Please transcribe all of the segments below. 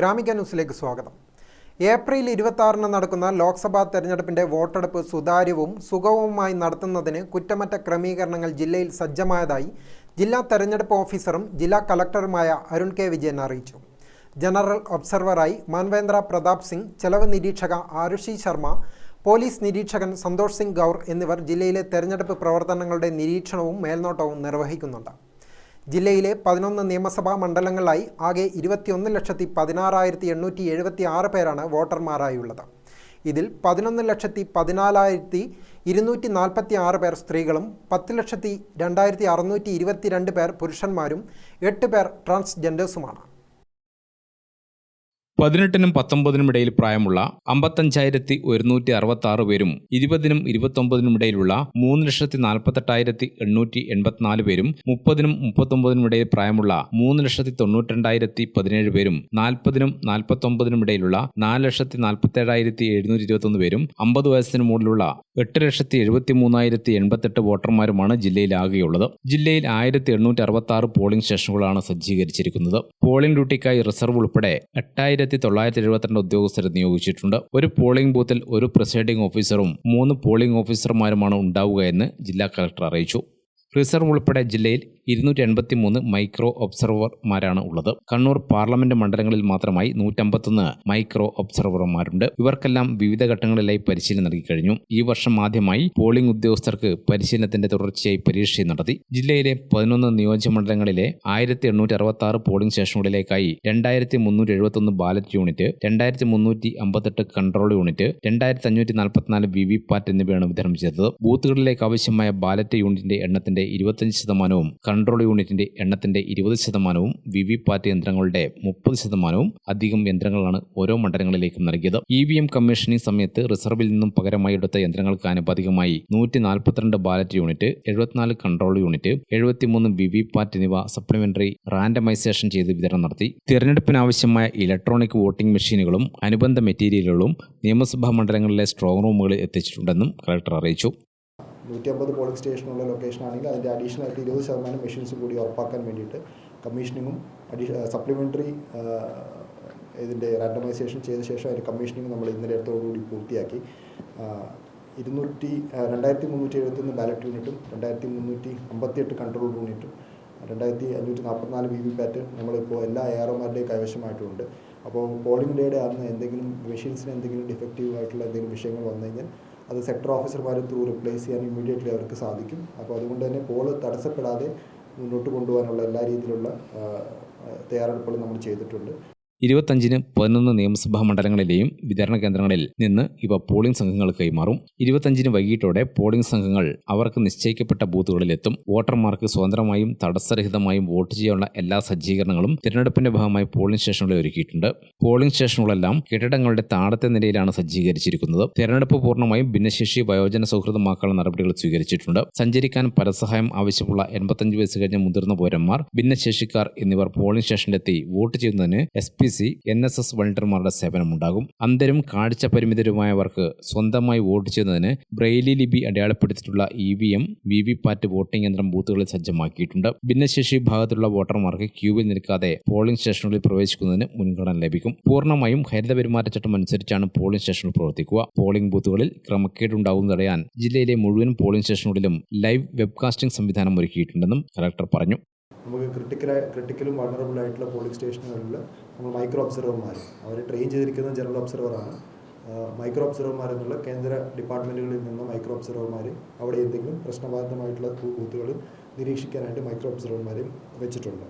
ഗ്രാമിക ന്യൂസിലേക്ക് സ്വാഗതം. ഏപ്രിൽ ഇരുപത്തി നടക്കുന്ന ലോക്സഭാ തെരഞ്ഞെടുപ്പിന്റെ വോട്ടെടുപ്പ് സുതാര്യവും സുഗമവുമായി നടത്തുന്നതിന് കുറ്റമറ്റ ക്രമീകരണങ്ങൾ ജില്ലയിൽ സജ്ജമായതായി ജില്ലാ തെരഞ്ഞെടുപ്പ് ഓഫീസറും ജില്ലാ കളക്ടറുമായ അരുൺ കെ വിജയൻ അറിയിച്ചു. ജനറൽ ഒബ്സർവറായി മാൻവേന്ദ്ര പ്രതാപ് സിംഗ് ചെലവ് നിരീക്ഷക ആരുഷി ശർമ്മ പോലീസ് നിരീക്ഷകൻ സന്തോഷ് സിംഗ് ഗൗർ എന്നിവർ ജില്ലയിലെ തെരഞ്ഞെടുപ്പ് പ്രവർത്തനങ്ങളുടെ നിരീക്ഷണവും മേൽനോട്ടവും നിർവഹിക്കുന്നുണ്ട്. ജില്ലയിലെ പതിനൊന്ന് നിയമസഭാ മണ്ഡലങ്ങളിലായി ആകെ ഇരുപത്തിയൊന്ന് ലക്ഷത്തി പതിനാറായിരത്തി എണ്ണൂറ്റി എഴുപത്തി ആറ് പേരാണ് വോട്ടർമാരായുള്ളത്. ഇതിൽ പതിനൊന്ന് ലക്ഷത്തി പതിനാലായിരത്തി ഇരുന്നൂറ്റി നാൽപ്പത്തി ആറ് പേർ സ്ത്രീകളും പത്ത് ലക്ഷത്തി രണ്ടായിരത്തി അറുന്നൂറ്റി ഇരുപത്തിരണ്ട് പേർ പുരുഷന്മാരും എട്ട് പേർ ട്രാൻസ്ജെൻഡേഴ്സുമാണ്. പതിനെട്ടിനും പത്തൊമ്പതിനും ഇടയിൽ പ്രായമുള്ള അമ്പത്തഞ്ചായിരത്തി ഒരുന്നൂറ്റി അറുപത്തി ആറ് പേരും ഇരുപതിനും ഇരുപത്തൊമ്പതിനും ഇടയിലുള്ള മൂന്ന് ലക്ഷത്തി നാൽപ്പത്തെട്ടായിരത്തി എണ്ണൂറ്റി എൺപത്തിനാല് പേരും മുപ്പതിനും മുപ്പത്തൊമ്പതിനും ഇടയിൽ പ്രായമുള്ള മൂന്ന് ലക്ഷത്തി തൊണ്ണൂറ്റിരണ്ടായിരത്തി പതിനേഴ് പേരും നാൽപ്പതിനും നാൽപ്പത്തൊമ്പതിനും ഇടയിലുള്ള നാല് ലക്ഷത്തി നാൽപ്പത്തേഴായിരത്തി എഴുന്നൂറ്റി ഇരുപത്തൊന്ന് പേരും അമ്പത് വയസ്സിന് മുകളിലുള്ള എട്ട് ലക്ഷത്തി എഴുപത്തി മൂന്നായിരത്തി എൺപത്തെട്ട് വോട്ടർമാരുമാണ് ജില്ലയിൽ ആകെയുള്ളത് ജില്ലയിൽ ആയിരത്തി എണ്ണൂറ്റി അറുപത്തി ആറ് പോളിംഗ് സ്റ്റേഷനുകളാണ് സജ്ജീകരിച്ചിരിക്കുന്നത്. പോളിംഗ് ഡ്യൂട്ടിക്കായി റിസർവ് ഉൾപ്പെടെ എട്ടായിരത്തി തൊള്ളായിരത്തി എഴുപത്തിരണ്ട് ഉദ്യോഗസ്ഥരെ നിയോഗിച്ചിട്ടുണ്ട്. ഒരു പോളിംഗ് ബൂത്തിൽ ഒരു പ്രിസൈഡിംഗ് ഓഫീസറും മൂന്ന് പോളിംഗ് ഓഫീസർമാരുമാണ് ഉണ്ടാവുക എന്ന് ജില്ലാ കളക്ടർ അറിയിച്ചു. റിസർവ് ഉൾപ്പെടെ ജില്ലയിൽ ഇരുന്നൂറ്റി എൺപത്തി മൂന്ന് മൈക്രോ ഒബ്സർവർമാരാണ് ഉള്ളത്. കണ്ണൂർ പാർലമെന്റ് മണ്ഡലങ്ങളിൽ മാത്രമായി നൂറ്റമ്പത്തൊന്ന് മൈക്രോ ഒബ്സർവർമാരുണ്ട്. ഇവർക്കെല്ലാം വിവിധ ഘട്ടങ്ങളിലായി പരിശീലനം നൽകി കഴിഞ്ഞു. ഈ വർഷം ആദ്യമായി പോളിംഗ് ഉദ്യോഗസ്ഥർക്ക് പരിശീലനത്തിന്റെ തുടർച്ചയായി പരീക്ഷ നടത്തി. ജില്ലയിലെ പതിനൊന്ന് നിയോജകമണ്ഡലങ്ങളിലെ ആയിരത്തി എണ്ണൂറ്റി അറുപത്തി ആറ് പോളിംഗ് സ്റ്റേഷനുകളിലേക്കായി രണ്ടായിരത്തി മുന്നൂറ്റി എഴുപത്തൊന്ന് ബാലറ്റ് യൂണിറ്റ് രണ്ടായിരത്തി മുന്നൂറ്റി അമ്പത്തെട്ട് കൺട്രോൾ യൂണിറ്റ് രണ്ടായിരത്തി അഞ്ഞൂറ്റി നാൽപ്പത്തിനാല് വി വി പാറ്റ് എന്നിവയാണ് വിതരണം ചെയ്തത്. ബൂത്തുകളിലേക്ക് ആവശ്യമായ ബാലറ്റ് യൂണിറ്റിന്റെ എണ്ണത്തിന്റെ ഇരുപത്തഞ്ച് ശതമാനവും കൺട്രോൾ യൂണിറ്റിന്റെ എണ്ണത്തിന്റെ ഇരുപത് ശതമാനവും വി വി പാറ്റ് യന്ത്രങ്ങളുടെ മുപ്പത് ശതമാനവും അധികം യന്ത്രങ്ങളാണ് ഓരോ മണ്ഡലങ്ങളിലേക്കും നൽകിയത്. ഇ വി എം കമ്മീഷനിങ് സമയത്ത് റിസർവിൽ നിന്നും പകരമായി എടുത്ത യന്ത്രങ്ങൾക്ക് ആനുപാതികമായി നൂറ്റി നാൽപ്പത്തിരണ്ട് ബാലറ്റ് യൂണിറ്റ് എഴുപത്തിനാല് കൺട്രോൾ യൂണിറ്റ് എഴുപത്തിമൂന്ന് വി വി പാറ്റ് എന്നിവ സപ്ലിമെന്ററി റാൻഡമൈസേഷൻ ചെയ്ത് വിതരണം നടത്തി. തിരഞ്ഞെടുപ്പിനാവശ്യമായ ഇലക്ട്രോണിക് വോട്ടിംഗ് മെഷീനുകളും അനുബന്ധ മെറ്റീരിയലുകളും നിയമസഭാ മണ്ഡലങ്ങളിലെ സ്ട്രോങ് റൂമുകളിൽ എത്തിച്ചിട്ടുണ്ടെന്നും കളക്ടർ അറിയിച്ചു. നൂറ്റി അമ്പത് പോളിംഗ് സ്റ്റേഷനുള്ള ലൊക്കേഷൻ ആണെങ്കിൽ അതിന്റെ അഡീഷണൽ ആയിട്ട് ഇരുപത് ശതമാനം മെഷീൻസ് കൂടി ഉറപ്പാക്കാൻ വേണ്ടിയിട്ട് കമ്മീഷനിങ്ങും അഡീഷ സപ്ലിമെന്ററി ഇതിന്റെ റാൻഡമൈസേഷൻ ചെയ്ത ശേഷം അതിന്റെ കമ്മീഷനിങ് നമ്മൾ ഇന്നലെ അടുത്തോടുകൂടി പൂർത്തിയാക്കി. ഇരുന്നൂറ്റി രണ്ടായിരത്തി മുന്നൂറ്റി എഴുപത്തൊന്ന് ബാലറ്റ് യൂണിറ്റും രണ്ടായിരത്തി മുന്നൂറ്റി അമ്പത്തിയെട്ട് കൺട്രോൾ യൂണിറ്റും രണ്ടായിരത്തി അഞ്ഞൂറ്റി നാൽപ്പത്തിനാല് വി വി പാറ്റ് നമ്മളിപ്പോൾ എല്ലാ എ ആർ ഒമാരുടെയും കൈവശമായിട്ടുണ്ട്. അപ്പോൾ പോളിംഗ് ഡേയുടെ അന്ന് എന്തെങ്കിലും മെഷീൻസിന് എന്തെങ്കിലും ഡിഫക്റ്റീവ് ആയിട്ടുള്ള എന്തെങ്കിലും വിഷയങ്ങൾ വന്നു കഴിഞ്ഞാൽ അത് സെക്ടർ ഓഫീസർമാർ ത്രൂ റിപ്ലേസ് ചെയ്യാൻ ഇമ്മീഡിയറ്റ്ലി അവർക്ക് സാധിക്കും. അപ്പോൾ അതുകൊണ്ട് തന്നെ പോൾ തടസ്സപ്പെടാതെ മുന്നോട്ട് കൊണ്ടുപോകാനുള്ള എല്ലാ രീതിയിലുള്ള തയ്യാറെടുപ്പുകളും നമ്മൾ ചെയ്തിട്ടുണ്ട്. ഇരുപത്തഞ്ചിന് പതിനൊന്ന് നിയമസഭാ മണ്ഡലങ്ങളിലെയും വിതരണ കേന്ദ്രങ്ങളിൽ നിന്ന് ഇവ പോളിംഗ് സംഘങ്ങൾ കൈമാറും. ഇരുപത്തഞ്ചിന് വൈകിട്ടോടെ പോളിംഗ് സംഘങ്ങൾ അവർക്ക് നിശ്ചയിക്കപ്പെട്ട ബൂത്തുകളിലെത്തും. വോട്ടർമാർക്ക് സ്വതന്ത്രമായും തടസ്സരഹിതമായും വോട്ട് ചെയ്യാനുള്ള എല്ലാ സജ്ജീകരണങ്ങളും തിരഞ്ഞെടുപ്പിന്റെ ഭാഗമായി പോളിംഗ് സ്റ്റേഷനുകളിൽ ഒരുക്കിയിട്ടുണ്ട്. പോളിംഗ് സ്റ്റേഷനുകളെല്ലാം കെട്ടിടങ്ങളുടെ താഴത്തെ നിലയിലാണ് സജ്ജീകരിച്ചിരിക്കുന്നത്. തിരഞ്ഞെടുപ്പ് പൂർണമായും ഭിന്നശേഷി വയോജന സൗഹൃദമാക്കാനുള്ള നടപടികൾ സ്വീകരിച്ചിട്ടുണ്ട്. സഞ്ചരിക്കാൻ പരസഹായം ആവശ്യമുള്ള എൺപത്തഞ്ച് വയസ്സ് കഴിഞ്ഞ മുതിർന്ന പൗരന്മാർ ഭിന്നശേഷിക്കാർ എന്നിവർ പോളിംഗ് സ്റ്റേഷനിലെത്തി വോട്ട് ചെയ്യുന്നതിന് S P C N S S വളണ്ടിയർമാരുടെ സേവനമുണ്ടാകും. അന്തരം കാഴ്ച പരിമിതരുമായവർക്ക് സ്വന്തമായി വോട്ട് ചെയ്യുന്നതിന് ബ്രെയിലി ലിപി അടയാളപ്പെടുത്തിയിട്ടുള്ള E V M V V PAT voting യന്ത്രം ബൂത്തുകളിൽ സജ്ജമാക്കിയിട്ടുണ്ട്. ഭിന്നശേഷി വിഭാഗത്തിലുള്ള വോട്ടർമാർക്ക് ക്യൂവിൽ നിൽക്കാതെ പോളിംഗ് സ്റ്റേഷനുകളിൽ പ്രവേശിക്കുന്നതിന് മുൻഗണന ലഭിക്കും. പൂർണമായും ഹരിത പെരുമാറ്റച്ചട്ടം അനുസരിച്ചാണ് പോളിംഗ് സ്റ്റേഷനുകൾ പ്രവർത്തിക്കുക. പോളിംഗ് ബൂത്തുകളിൽ ക്രമക്കേടുണ്ടാകുന്നത് തടയാൻ ജില്ലയിലെ മുഴുവൻ പോളിംഗ് സ്റ്റേഷനുകളിലും ലൈവ് വെബ്കാസ്റ്റിംഗ് സംവിധാനം ഒരുക്കിയിട്ടുണ്ടെന്നും കലക്ടർ പറഞ്ഞു. നമുക്ക് ക്രിട്ടിക്കൽ ക്രിട്ടിക്കലും വൾണറബിൾ ആയിട്ടുള്ള പോളിംഗ് സ്റ്റേഷനുകളിൽ നമ്മൾ മൈക്രോ ഒബ്സർവർമാർ അവർ ട്രെയിൻ ചെയ്തിരിക്കുന്നത് ജനറൽ ഒബ്സർവറാണ് മൈക്രോ ഒബ്സർവർമാർ എന്നുള്ള കേന്ദ്ര ഡിപ്പാർട്ട്മെന്റുകളിൽ നിന്ന് മൈക്രോ ഒബ്സർവർമാർ അവിടെ എന്തെങ്കിലും പ്രശ്നബാധിതമായിട്ടുള്ള ബൂത്തുകൾ നിരീക്ഷിക്കാനായിട്ട് മൈക്രോ ഒബ്സർവർമാരെയും വെച്ചിട്ടുണ്ട്.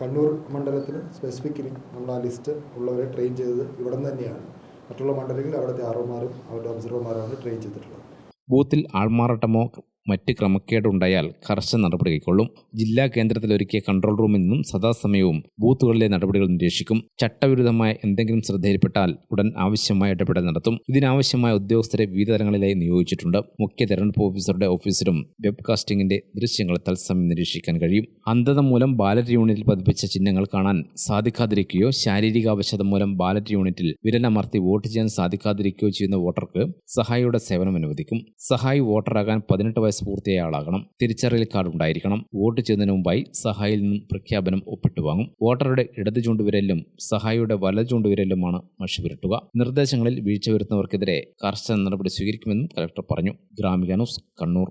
കണ്ണൂർ മണ്ഡലത്തിൽ സ്പെസിഫിക്കലി നമ്മൾ ആ ലിസ്റ്റ് ഉള്ളവരെ ട്രെയിൻ ചെയ്തത് ഇവിടെ നിന്ന് തന്നെയാണ്. മറ്റുള്ള മണ്ഡലങ്ങളിൽ അവിടുത്തെ ആർഒമാരും അവരുടെ ഒബ്സർവർമാരാണ് ട്രെയിൻ ചെയ്തിട്ടുള്ളത്. ബൂത്തിൽ ആൾമാറാട്ടമോ മറ്റ് ക്രമക്കേടുണ്ടായാൽ കർശന നടപടി കൈക്കൊള്ളും. ജില്ലാ കേന്ദ്രത്തിൽ ഒരുക്കിയ കൺട്രോൾ റൂമിൽ നിന്നും സദാസമയവും ബൂത്തുകളിലെ നടപടികൾ നിരീക്ഷിക്കും. ചട്ടവിരുദ്ധമായ എന്തെങ്കിലും ശ്രദ്ധയിൽപ്പെട്ടാൽ ഉടൻ ആവശ്യമായ ഇടപെടൽ നടത്തും. ഇതിനാവശ്യമായ ഉദ്യോഗസ്ഥരെ വിവിധ തലങ്ങളിലായി നിയോഗിച്ചിട്ടുണ്ട്. മുഖ്യ തെരഞ്ഞെടുപ്പ് ഓഫീസറുടെ ഓഫീസിലും വെബ്കാസ്റ്റിംഗിന്റെ ദൃശ്യങ്ങൾ തത്സമയം നിരീക്ഷിക്കാൻ കഴിയും. അന്ധത മൂലം ബാലറ്റ് യൂണിറ്റിൽ പതിപ്പിച്ച ചിഹ്നങ്ങൾ കാണാൻ സാധിക്കാതിരിക്കുകയോ ശാരീരിക ആവശ്യത മൂലം ബാലറ്റ് യൂണിറ്റിൽ വിരലമർത്തി വോട്ട് ചെയ്യാൻ സാധിക്കാതിരിക്കുകയോ ചെയ്യുന്ന വോട്ടർക്ക് സഹായിയുടെ സേവനം അനുവദിക്കും. സഹായി വോട്ടറാകാൻ പതിനെട്ട് വയസ്സ് പൂർത്തിയായ ആളാകണം തിരിച്ചറിയൽ കാർഡ് ഉണ്ടായിരിക്കണം. വോട്ട് ചെയ്യുന്നതിന് മുമ്പായി സഹായിൽ നിന്നും പ്രഖ്യാപനം ഒപ്പിട്ടു വാങ്ങും. വോട്ടറുടെ ഇടത് ചൂണ്ടുവിരലിലും സഹായിയുടെ വലത് ചൂണ്ടുവിരലിലുമാണ് മഷി പുരട്ടുക. നിർദ്ദേശങ്ങളിൽ വീഴ്ച വരുത്തുന്നവർക്കെതിരെ കർശന നടപടി സ്വീകരിക്കുമെന്നും കലക്ടർ പറഞ്ഞു. ഗ്രാമിക ന്യൂസ് കണ്ണൂർ.